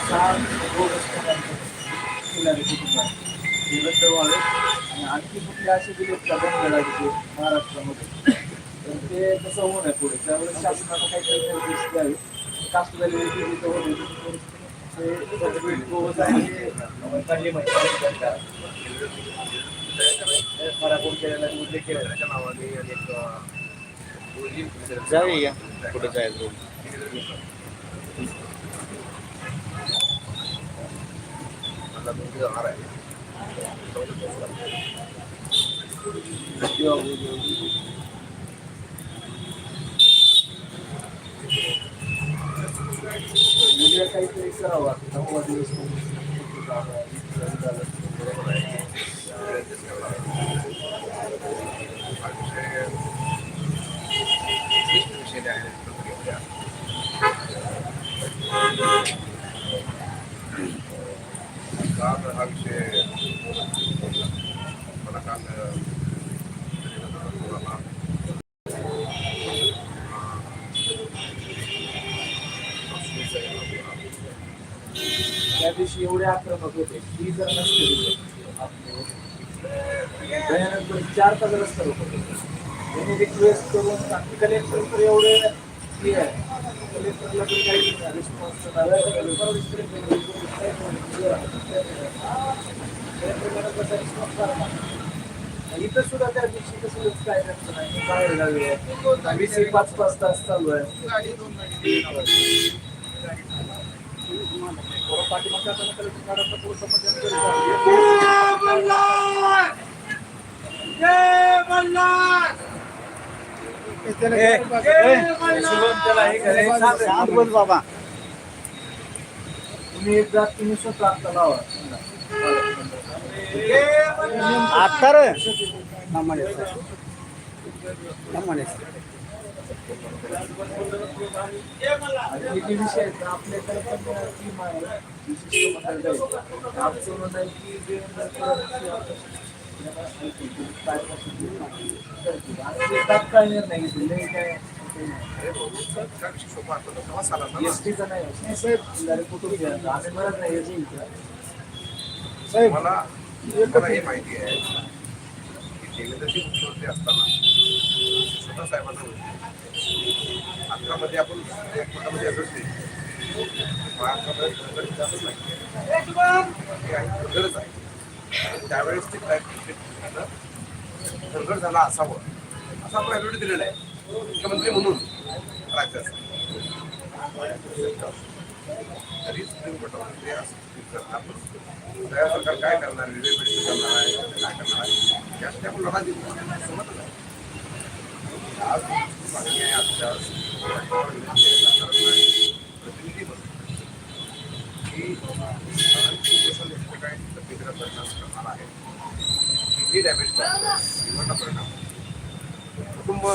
सहा आहे ते रद्द व्हावे आणि आणखी कुठले असे दिले का बंद महाराष्ट्रामध्ये तर ते तसं होऊ नये पुढे त्यावेळेस शासनाला काहीतरी निर्देश द्यावे कास्ट झालेली होते तिथं ते चांगली माहिती केलेला उल्लेख केलेला नावाने अनेक जाऊया. कुठं जायचं मला मुलगी जाणार आहे किंवा उद्या काहीतरी करावं आता नववा दिवस बरोबर आहे विशिष्ट विषय आहेत घेऊया काल हा विषय मला काल कोणाला त्या दिवशी एवढे होते ती जर नसते दिली, चार तास रस्ता लोक त्यांनी रिक्वेस्ट करून आमची कलेक्टर तर एवढे हे आहे कलेक्टरला पण काही रिस्पॉन्स इथं सुद्धा त्या दिवशी कसं काय नसतं नाही बाहेर गावी आहे. पाच पाच तास चालू आहे पाठीमागच्या हाताने कलेक्टर काढायचा पुढं समजून करू का? सांग बोल बाबा तुम्ही एकदा तुम्ही स्वतः आता लावा आता रे आणि किती विषय आहेत आपल्याकडे पण टीम आहे आमचं म्हणणं आहे की जे काय तात्काळ निर्णय घेतले काय एसटीचा नाही साहेब कुठून घ्यायचं आम्ही म्हणत नाही मला मला हे माहिती आहे की देवेंद्रजी मुख्यमंत्री असताना स्वतः साहेबांना अकरामध्ये आपण कोर्टामध्ये असंच नाही. महाराष्ट्रामध्ये हे आहे, त्यावेळेस ते काय धनगर झाला असावं असं आपण ॲग्रिमेंट दिलेलं आहे. मुख्यमंत्री म्हणून राज्याचं. तरी सुप्रीम कोर्टामध्ये सरकार काय करणार पेट्रोल करणार आहे काय करणार आहे? यासाठी आपण लढा देऊ. समजलं. आज मागणी आहे आजच्या कुटुंब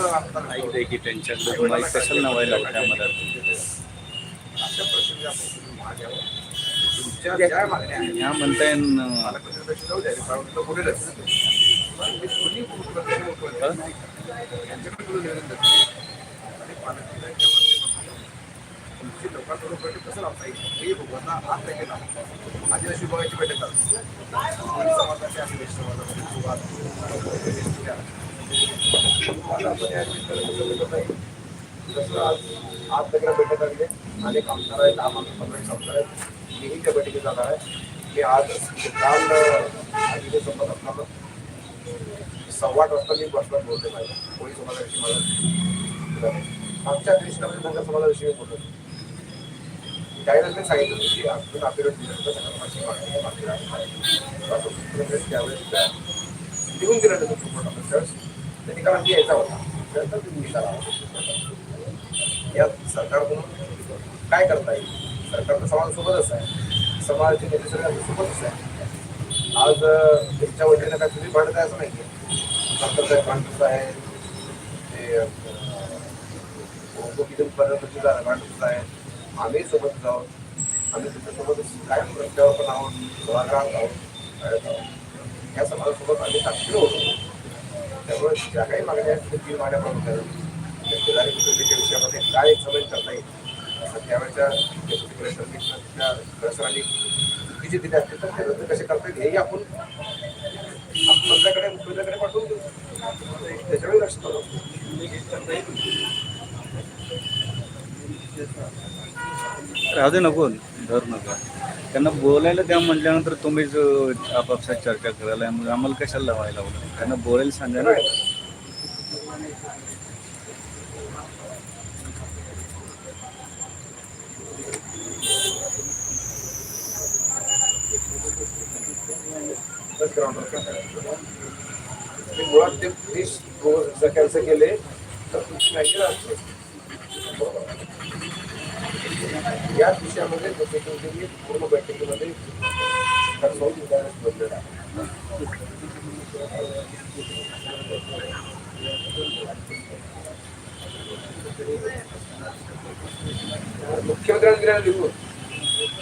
की तुम्हाला कशाला नवायला त्यामध्ये अशा प्रसंगी आपण. तुमच्या ज्या मागण्या ह्या म्हणताय मला कधी जाऊ द्या. बोलेलच. पण मी मुख्यमंत्री यांच्याकडे माध्यमातून तुमची लोकांकडून बैठक कसं लावता येईल हे लोकांना आज नाही आदिवासी विभागाची बैठक झाली समाजाचे आणि वैश्य सुरुवात आपण या जसं आज आज सगळ्या बैठक लागले अनेक आमदार आहेत दहा माणूस पंधरा आमदार आहेत मीही त्या बैठकीत जाणार आहे मी आज काल आधी संपत असताना सव्वा वाजता मी बसला बोलते माझ्या कोळी समाजाविषयी माझा आमच्या कृष्णामध्ये धनगर समाजाविषयी बोलतो. त्यावेळेस मी सांगितलं होतं की आपण आपल्याला दिलं संघटनाची मागणी मागणी आहे. असं त्यावेळेस त्या निघून गेला होता सुप्रीम कोर्टामध्ये त्यावेळेस त्या यायचा होता. त्यानंतर तुम्ही निकाल आला. या सरकारकडून काय करता येईल सरकार तर समाजासोबतच आहे. समाजाचे नेते सगळे सोबतच आहे. आज त्यांच्या वतीनं काय तुम्ही भांडत आहे असं नाही डॉक्टर साहेब भांडत आहे ते किती पर्यंत होता आहे. आम्ही सोबत जाऊ आम्ही तुमच्यासोबतच कायम रस्त्यावर पण आहोत सभागृहात आहोत या समाजासोबत आम्ही साक्षीला होतो. त्यामुळे ज्या काही मागण्या आहेत त्या तीन मागण्या प्रमुख शेजारी कुटुंबीच्या विषयामध्ये काय एक समज करता येईल त्यावेळेच्या डेप्युटी कलेक्टरनी तिथल्या कलेक्टरांनी चुकीचे दिले असतील तर ते रद्द कसे करता येईल हेही आपण आपण मुख्यमंत्र्याकडे पाठवून देऊ. त्याच्यावेळी लक्ष करू राहू दे नको धर नका त्यांना बोलायला द्या म्हटल्यानंतर तुम्हीच आपापसात चर्चा करायला मग आम्हाला कशाला लावायला लावलं त्यांना बोलायला सांगा ना. मुळात ते जर कॅन्सल केले तर याच विषयामध्ये जसे की तुम्ही पूर्ण बैठकीमध्ये ठरवून आहे. मुख्यमंत्र्यांनी दिलेला लिहून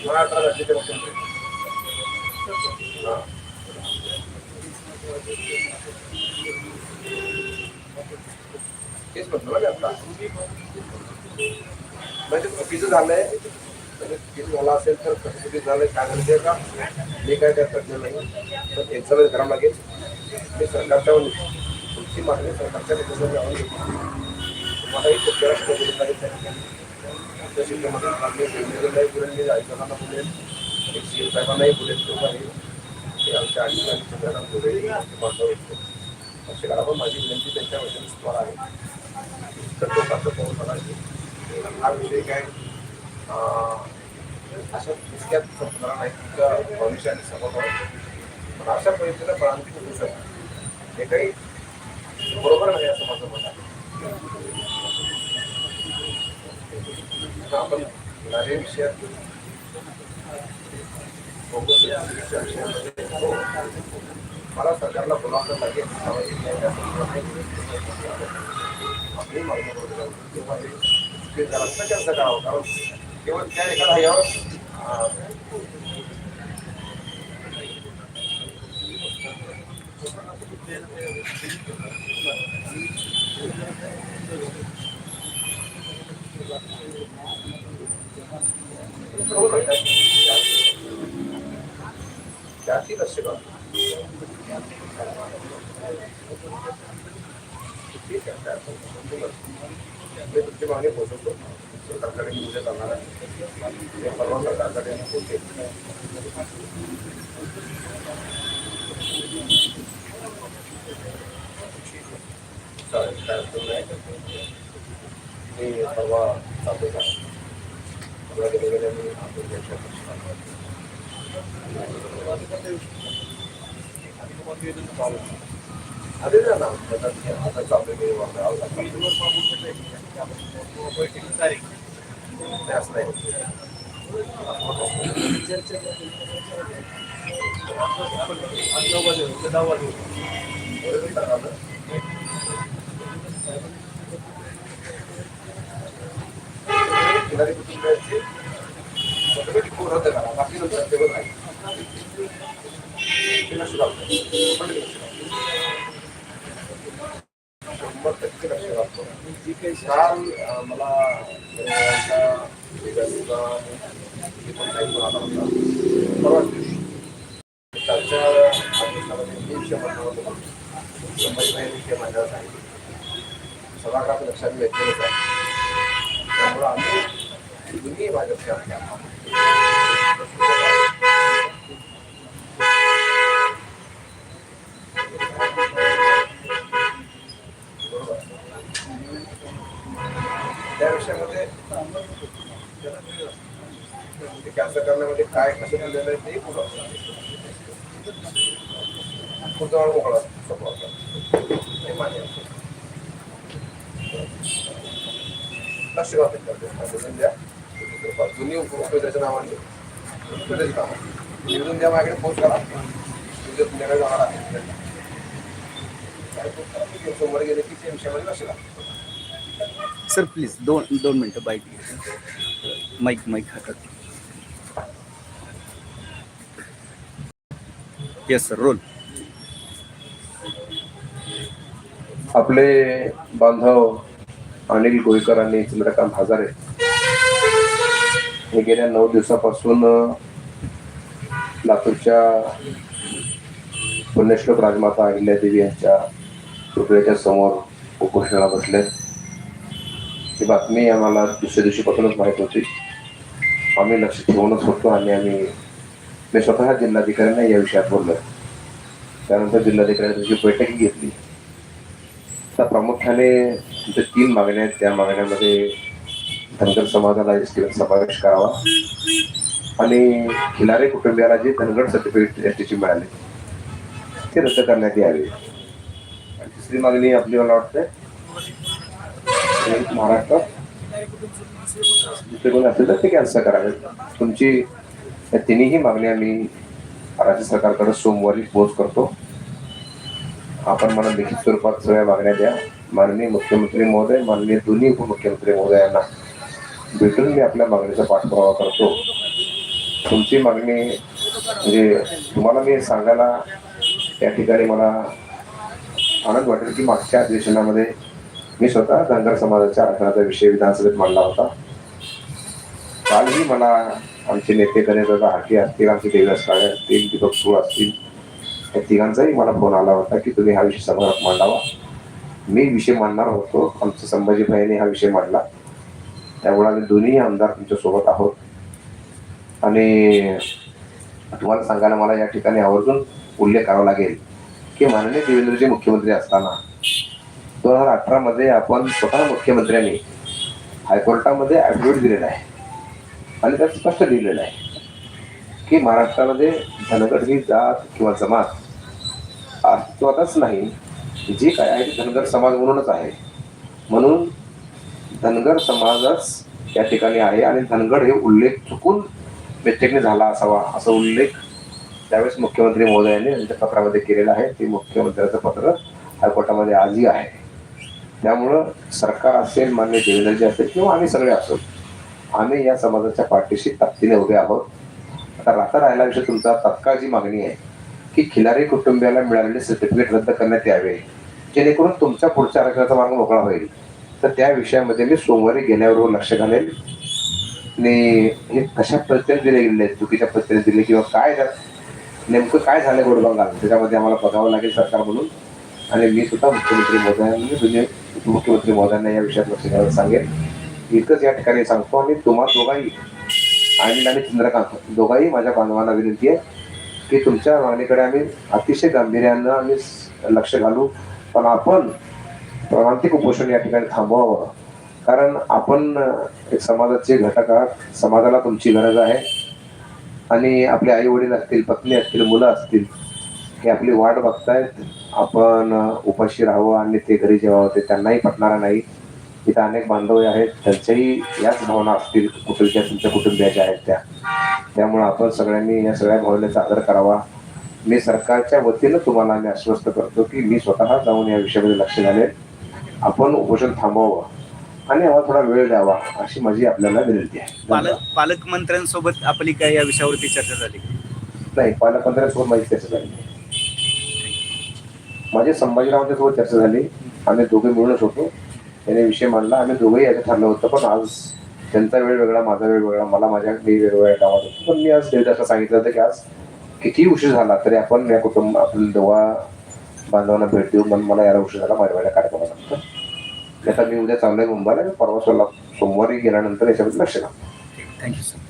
महाराष्ट्र राज्याचे मुख्यमंत्री Thank you. तेच म्हणतो ना मी आता. म्हणजे चुकीचं झालंय. म्हणजे चुकीचं झालं असेल तर कसं चुकीचं झालंय काय झालं का मी काय त्यात तज्ञ नाही. तर एक्झामिन करावं लागेल. मी सरकारच्या तुमची मागणी सरकारच्या नेत्यांना जाऊन तुम्हालाही पुढच्या राष्ट्रपती त्या शिक्षणामध्ये मागणी वेगवेगळ्या बोलेल मी आयुष्याला बोलेल एक सी एम साहेबांनाही बोलेल तो आहे ते आमच्या आधी आणि सगळ्यांना बोलेल. बांधव असे करा पण माझी विनंती त्यांच्या वचन तुम्हाला आहे. लोकांचं पाऊल पडायचे हा विषय काय अशा इतक्यात संपणार नाही तुमच्या भविष्याने समोर पण अशा पद्धतीनं क्रांती होऊ शकते हे काही बरोबर नाही असं माझं मत आहे हा, पण विषयात विषयामध्ये मला सरकारला बोलावलं लागेल. सामाजिक न्याय त्या संदर्भात आपली मागणी करू लागेल. तेव्हा हे ते जरासं जास्त करावं कारण केवळ त्या एका ह्यावर अं, बरोबर आहे. त्याची लक्ष तुमची मागणी पोहोचवतो. सरकारकडे मी उद्या जाणार आहे. ते परवा सरकारकडे मी पोहोचेल. चालेल काय अडचण नाही. मी परवा जातो का? परवा गेले गेले मी आपण त्यांच्या अरे ना ना आता चालू आहे असं नाही किनारी कुटुंबियांची ऑटोमॅटिक रद्द करा बाकी नंतर टेबल नाही ते लक्ष घालतो. पण ते लक्ष घालतो. शंभर टक्के लक्ष घालतो. काल अं, मला हे परवा दिवशी कालच्या आदेशामध्ये मी विषय म्हणणार होतो संभाजीभाई विषय माझ्यावर सांगितलं सभागृहात लक्षात घेतलेलंच आहे त्यामुळं आम्ही दोन्ही भाजपचे आमदार बरोबर. त्या विषयामध्ये ते कॅन्सल करण्यामध्ये काय कसं दिलेलं आहे ते पुढं. पुढचा वेळ मोकळा स्वभाव मान्य आहे. लक्ष घालून द्या. जुनी उपयोगाच्या नावाने उपयोगाच्या नावाने. निवडून द्या माझ्याकडे फोन करा. उद्या तुमच्याकडे जाणार आहे. काय गेले की त्या विषयामध्ये लक्ष घाला सर प्लीज दोन दोन मिनटं बाईक माईक माईक हातात. येस सर रोल आपले बांधव अनिल गोयकर आणि चंद्रकांत हजारे हे गेल्या नऊ दिवसापासून लातूरच्या पुण्यश्लोक राजमाता अहिल्यादेवी यांच्या पुतळ्याच्या समोर उपोषणाला बसले. ही बातमी आम्हाला दुसऱ्या दिवशीपासूनच माहीत होती. आम्ही लक्ष ठेवूनच होतो आणि आम्ही मी स्वतः जिल्हाधिकाऱ्यांना या विषयात बोललो. त्यानंतर जिल्हाधिकाऱ्यांनी त्याची बैठकही घेतली. तर प्रामुख्याने तिथे तीन मागण्या आहेत त्या मागण्यामध्ये धनगर समाजाला एस समावेश करावा आणि खिलारे कुटुंबियाला जे धनगर सर्टिफिकेट एस टीची मिळाले ते रद्द करण्यात यावे. आणि तिसरी मागणी आपली मला वाटते महाराष्ट्रात जिथे कोण असेल तर ते कॅन्सल करावे. तुमची या तिन्ही मागण्या मी राज्य सरकारकडे सोमवारी पोच करतो. आपण मला लिखित स्वरूपात सगळ्या मागण्या द्या. माननीय मुख्यमंत्री महोदय माननीय दोन्ही उपमुख्यमंत्री महोदयांना भेटून मी आपल्या मागणीचा पाठपुरावा करतो. तुमची मागणी म्हणजे तुम्हाला मी सांगायला या ठिकाणी मला आनंद वाटेल की मागच्या अधिवेशनामध्ये मी स्वतः धनगर समाजाच्या आरक्षणाचा विषय विधानसभेत मांडला होता. कालही मला आमचे नेते गणेशदादा हाके असतील आमचे देवदास काळे असतील दीपक सुरू असतील या तिघांचाही मला फोन आला होता की तुम्ही हा विषय सभागृहात मांडावा. मी विषय मांडणार होतो आमच्या संभाजीभाईने हा विषय मांडला. त्यामुळे आम्ही दोन्ही आमदार तुमच्यासोबत आहोत. आणि तुम्हाला सांगायला मला या ठिकाणी आवर्जून उल्लेख करावा लागेल की माननीय देवेंद्रजी मुख्यमंत्री असताना दोन हजार अठरामध्ये आपण स्वतः मुख्यमंत्र्यांनी हायकोर्टामध्ये ॲफिडेव्हिट दिलेला आहे. आणि त्यात स्पष्ट लिहिलेलं आहे की महाराष्ट्रामध्ये धनगर ही जात किंवा जमात अस्तित्वातच नाही. जी काय आहे ती धनगर समाज म्हणूनच आहे. म्हणून धनगर समाजच या ठिकाणी आहे आणि धनगड हे उल्लेख चुकून मिस्टेकने झाला असावा असा उल्लेख त्यावेळेस मुख्यमंत्री महोदयांनी त्यांच्या पत्रामध्ये केलेला आहे. ते मुख्यमंत्र्याचं पत्र हायकोर्टामध्ये आजही आहे. त्यामुळं सरकार असेल मान्य देवेंद्रजी असेल किंवा आम्ही सगळे असो आम्ही या समाजाच्या पाठीशी ताकदीने उभे आहोत. आता राहता राहिला विषय तुमचा तात्काळ जी मागणी आहे की खिलारी कुटुंबियाला मिळालेले सर्टिफिकेट रद्द करण्यात यावे जेणेकरून तुमच्या पुढच्या आरक्षणाचा मार्ग मोकळा होईल. तर त्या विषयामध्ये मी सोमवारी गेल्यावर लक्ष घालेल. आणि हे कशा पद्धतीने दिले गेले चुकीच्या पद्धतीने दिले किंवा काय नेमकं काय झालं गोडबंगाल त्याच्यामध्ये आम्हाला बघावं लागेल सरकार म्हणून. आणि मी सुद्धा मुख्यमंत्री महोदयांनी म्हणजे मुख्यमंत्री महोदयांना या विषयात लक्ष घ्यायला सांगेल इतकंच या ठिकाणी सांगतो आणि तुम्हा दोघाही. आणि आणि चंद्रकांत. दोघाही माझ्या बांधवांना विनंती आहे की तुमच्या मागणीकडे आम्ही अतिशय गांभीर्यानं आम्ही लक्ष घालू पण आपण प्रांतिक उपोषण या ठिकाणी थांबवावं. कारण आपण एक समाजाचे घटक आहात. समाजाला तुमची गरज आहे. आणि आपले आई वडील असतील पत्नी असतील मुलं असतील हे आपली वाट बघतायत. आपण उपाशी राहावं आणि ते घरी जेव्हा ते त्यांनाही पटणारा नाही. इथं अनेक बांधव आहेत. त्यांच्याही याच भावना असतील कुटुंबिया तुमच्या कुटुंबियाच्या आहेत त्या. त्यामुळे आपण सगळ्यांनी या सगळ्या भावनेचा आदर करावा. मी सरकारच्या वतीनं तुम्हाला मी आश्वस्त करतो की मी स्वतः जाऊन या विषयामध्ये लक्ष घालेल आपण उपोषण थांबवावं आणि आम्हाला थोडा वेळ द्यावा अशी माझी आपल्याला विनंती आहे. पालक पालकमंत्र्यांसोबत आपली काय या विषयावरती चर्चा झाली? नाही पालकमंत्र्यांसोबत माझी चर्चा झाली नाही. माझे संभाजीरावांच्या सोबत चर्चा झाली. आम्ही दोघे मिळूनच होतो. त्याने विषय मांडला. आम्ही दोघंही याचं ठरलं होतं पण आज त्यांचा वेळ वेगळा माझा वेळ वेगळा मला माझ्या मी वेगवेगळ्या गावात होतो. पण मी आज देवदासला सांगितलं होतं की आज कितीही उशीर झाला तरी आपण या कुटुंब आपल्या दोघा बांधवांना भेट देऊ पण मला याला उशीर झाला माझ्या वेळेला लागतं आता मी उद्या चाललोय मुंबईला परवा सोमवारी गेल्यानंतर याच्याबद्दल लक्ष द्या. Thank you sir